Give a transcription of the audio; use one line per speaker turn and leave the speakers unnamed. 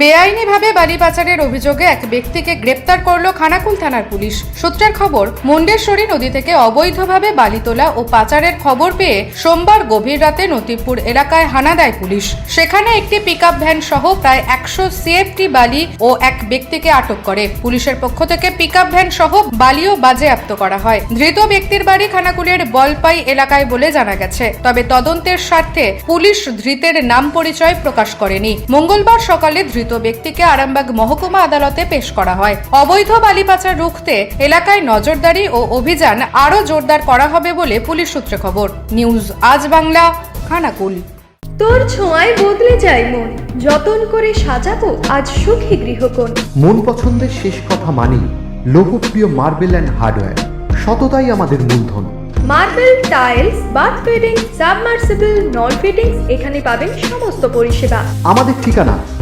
বেআইনিভাবে বালি পাচারের অভিযোগে এক ব্যক্তিকে গ্রেপ্তার করল খানাকুল থানার পুলিশ। সূত্রের খবর, মুন্ডেশ্বরী নদী থেকে অবৈধভাবে বালি তোলা ও পাচারের খবর পেয়ে সোমবার গভীর রাতে নতিপুর এলাকায় হানা দেয় পুলিশ। সেখানে একটি পিকআপ ভ্যান সহ প্রায় একশো সিএফটি বালি ও এক ব্যক্তিকে আটক করে। পুলিশের পক্ষ থেকে পিকআপ ভ্যান সহ বালিও বাজেয়াপ্ত করা হয়। ধৃত ব্যক্তির বাড়ি খানাকুলের বলপাই এলাকায় বলে জানা গেছে। তবে তদন্তের স্বার্থে পুলিশ ধৃতের নাম পরিচয় প্রকাশ করেনি। মঙ্গলবার সকালে ধৃত ব্যক্তিকে আরামবাগ মহকুমা আদালতে পেশ করা হয়। অবৈধ বালি পাচার রুখতে এলাকায় নজরদারি ও অভিযান আরও জোরদার করা হবে বলে পুলিশ সূত্রে খবর। নিউজ আজ বাংলা খানাকুল।
তোর ছোঁয়ায় বদলে যায় মন। যতন করে সাজাবো আজ সুখী গৃহকোণ।
মন পছন্দের শেষ কথা মানি লোকপ্রিয় মার্বেল অ্যান্ড হার্ডওয়্যার। সততাই আমাদের মূলধন।
Marble tiles bath fitting submersible নল ফিটিংস এখানে পাবেন সমস্ত পরিষেবা।
আমাদের ঠিকানা